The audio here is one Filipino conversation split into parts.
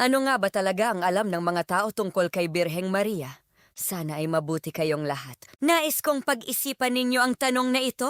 Ano nga ba talaga ang alam ng mga tao tungkol kay Birheng Maria? Sana ay mabuti kayong lahat. Nais kong pag-isipan ninyo ang tanong na ito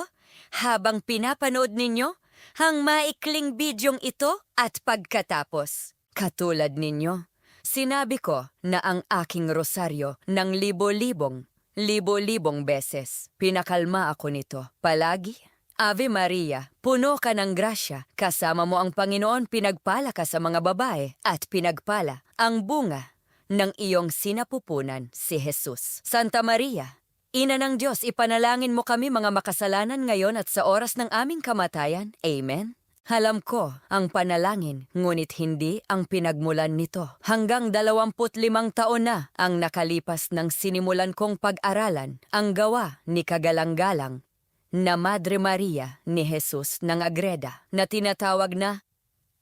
habang pinapanood ninyo ang maikling bidyong ito at pagkatapos. Katulad ninyo, sinabi ko na ang aking rosaryo ng libo-libong, libo-libong beses. Pinakalma ako nito. Palagi Ave Maria, puno ka ng grasya, kasama mo ang Panginoon, pinagpala ka sa mga babae, at pinagpala ang bunga ng iyong sinapupunan, si Jesus. Santa Maria, Ina ng Diyos, ipanalangin mo kami mga makasalanan ngayon at sa oras ng aming kamatayan. Amen. Alam ko ang panalangin, ngunit hindi ang pinagmulan nito. Hanggang 25 taon na ang nakalipas ng sinimulan kong pag-aralan ang gawa ni Kagalang-galang na Madre Maria ni Jesus ng Agreda na tinatawag na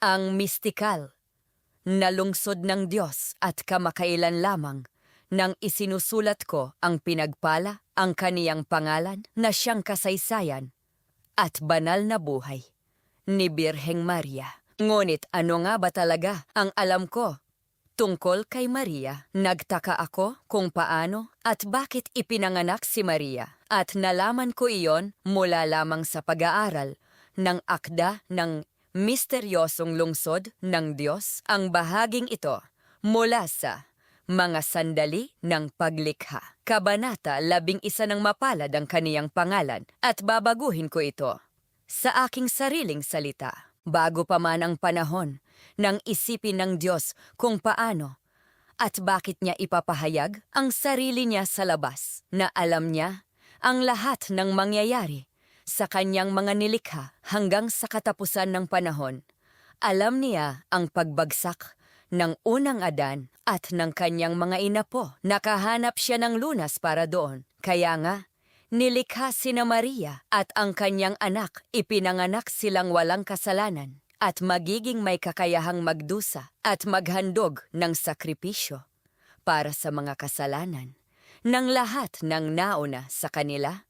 ang mistikal na lungsod ng Diyos at kamakailan lamang nang isinusulat ko ang pinagpala ang kaniyang pangalan na siyang kasaysayan at banal na buhay ni Birheng Maria. Ngunit ano nga ba talaga ang alam ko Tungkol kay Maria, nagtaka ako kung paano at bakit ipinanganak si Maria at nalaman ko iyon mula lamang sa pag-aaral ng akda ng misteryosong lungsod ng Diyos ang bahaging ito mula sa mga sandali ng paglikha. Kabanata labing isa ng mapalad ang kaniyang pangalan at babaguhin ko ito sa aking sariling salita bago pa man ang panahon nang isipin ng Diyos kung paano at bakit niya ipapahayag ang sarili niya sa labas na alam niya ang lahat ng mangyayari sa kanyang mga nilikha hanggang sa katapusan ng panahon. Alam niya ang pagbagsak ng unang Adan at ng kanyang mga inapo. Nakahanap siya ng lunas para doon. Kaya nga, nilikha si na Maria at ang kanyang anak ipinanganak silang walang kasalanan at magiging may kakayahang magdusa at maghandog ng sakripisyo para sa mga kasalanan ng lahat ng nauna sa kanila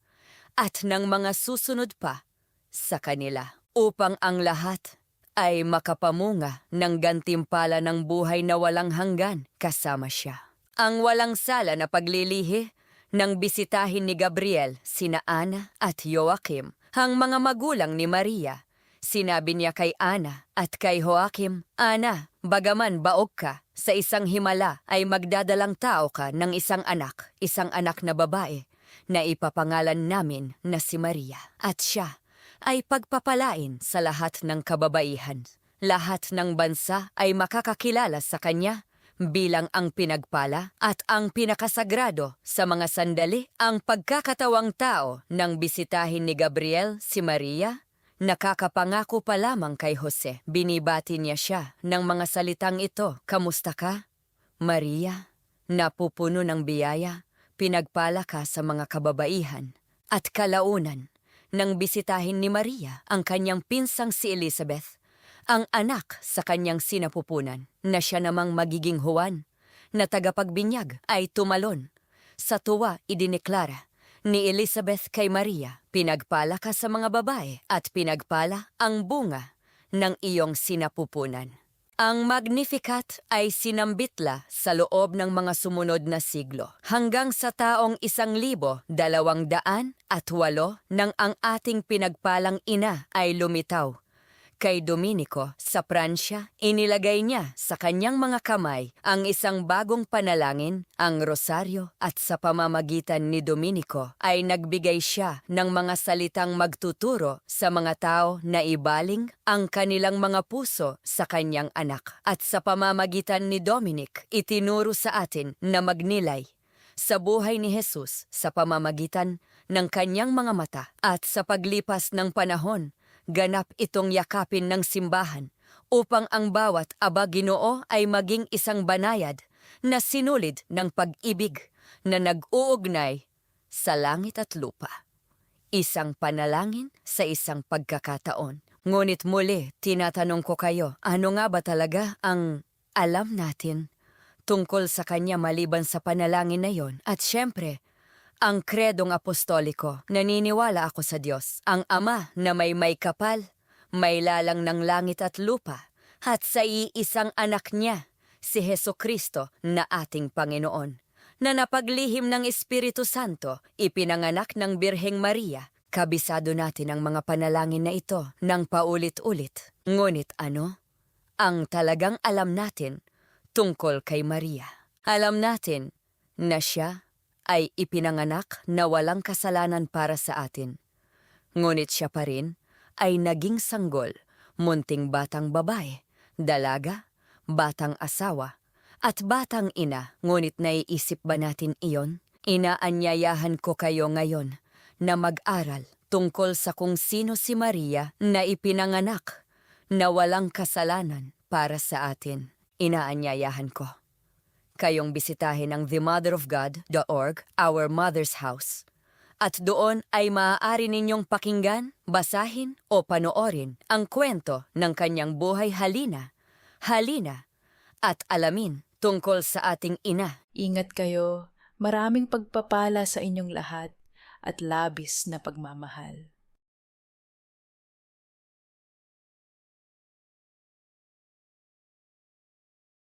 at ng mga susunod pa sa kanila upang ang lahat ay makapamunga ng gantimpala ng buhay na walang hanggan kasama siya. Ang walang sala na paglilihi nang bisitahin ni Gabriel sina Ana at Joachim, ang mga magulang ni Maria. Sinabi niya kay Ana at kay Joachim, Ana, bagaman baog ka, sa isang himala ay magdadalang tao ka ng isang anak, isang anak na babae, na ipapangalan namin na si Maria. At siya ay pagpapalain sa lahat ng kababaihan. Lahat ng bansa ay makakakilala sa kanya bilang ang pinagpala at ang pinakasagrado sa mga sandali ang pagkakatawang tao nang bisitahin ni Gabriel si Maria Nakakapangako pa lamang kay Jose. Binibati niya siya ng mga salitang ito. Kamusta ka? Maria, napupuno ng biyaya, pinagpala ka sa mga kababaihan. At kalaunan, nang bisitahin ni Maria ang kanyang pinsang si Elizabeth, ang anak sa kanyang sinapupunan, na siya namang magiging Juan, na tagapagbinyag ay tumalon. Sa tuwa idineklara, ni Elizabeth kay Maria, pinagpala ka sa mga babae at pinagpala ang bunga ng iyong sinapupunan. Ang Magnificat ay sinambitla sa loob ng mga sumunod na siglo hanggang sa taong isang libo dalawang daan at walo nang ang ating pinagpalang ina ay lumitaw Kay Dominico sa Pransya, inilagay niya sa kanyang mga kamay ang isang bagong panalangin, ang rosaryo, at sa pamamagitan ni Dominico ay nagbigay siya ng mga salitang magtuturo sa mga tao na ibaling ang kanilang mga puso sa kanyang anak. At sa pamamagitan ni Dominic, itinuro sa atin na magnilay sa buhay ni Jesus sa pamamagitan ng kanyang mga mata at sa paglipas ng panahon ganap itong yakapin ng simbahan upang ang bawat aba ginoo ay maging isang banayad na sinulid ng pag-ibig na nag-uugnay sa langit at lupa. Isang panalangin sa isang pagkakataon. Ngunit muli, tinatanong ko kayo, ano nga ba talaga ang alam natin tungkol sa kanya maliban sa panalangin na yon? At syempre, ang kredong apostoliko, naniniwala ako sa Diyos, ang Ama na may may kapal, may lalang ng langit at lupa, at sa iisang anak niya, si Heso Kristo na ating Panginoon, na napaglihim ng Espiritu Santo, ipinanganak ng Birheng Maria. Kabisado natin ang mga panalangin na ito ng paulit-ulit. Ngunit ano? Ang talagang alam natin tungkol kay Maria. Alam natin na siya ay ipinanganak na walang kasalanan para sa atin. Ngunit siya pa rin ay naging sanggol, munting batang babae, dalaga, batang asawa, at batang ina. Ngunit naiisip ba natin iyon? Inaanyayahan ko kayo ngayon na mag-aral tungkol sa kung sino si Maria na ipinanganak na walang kasalanan para sa atin. Inaanyayahan ko. Kayong bisitahin ang themotherofgod.org, our mother's house. At doon ay maaari ninyong pakinggan, basahin o panoorin ang kwento ng kanyang buhay halina, halina, at alamin tungkol sa ating ina. Ingat kayo, maraming pagpapala sa inyong lahat at labis na pagmamahal.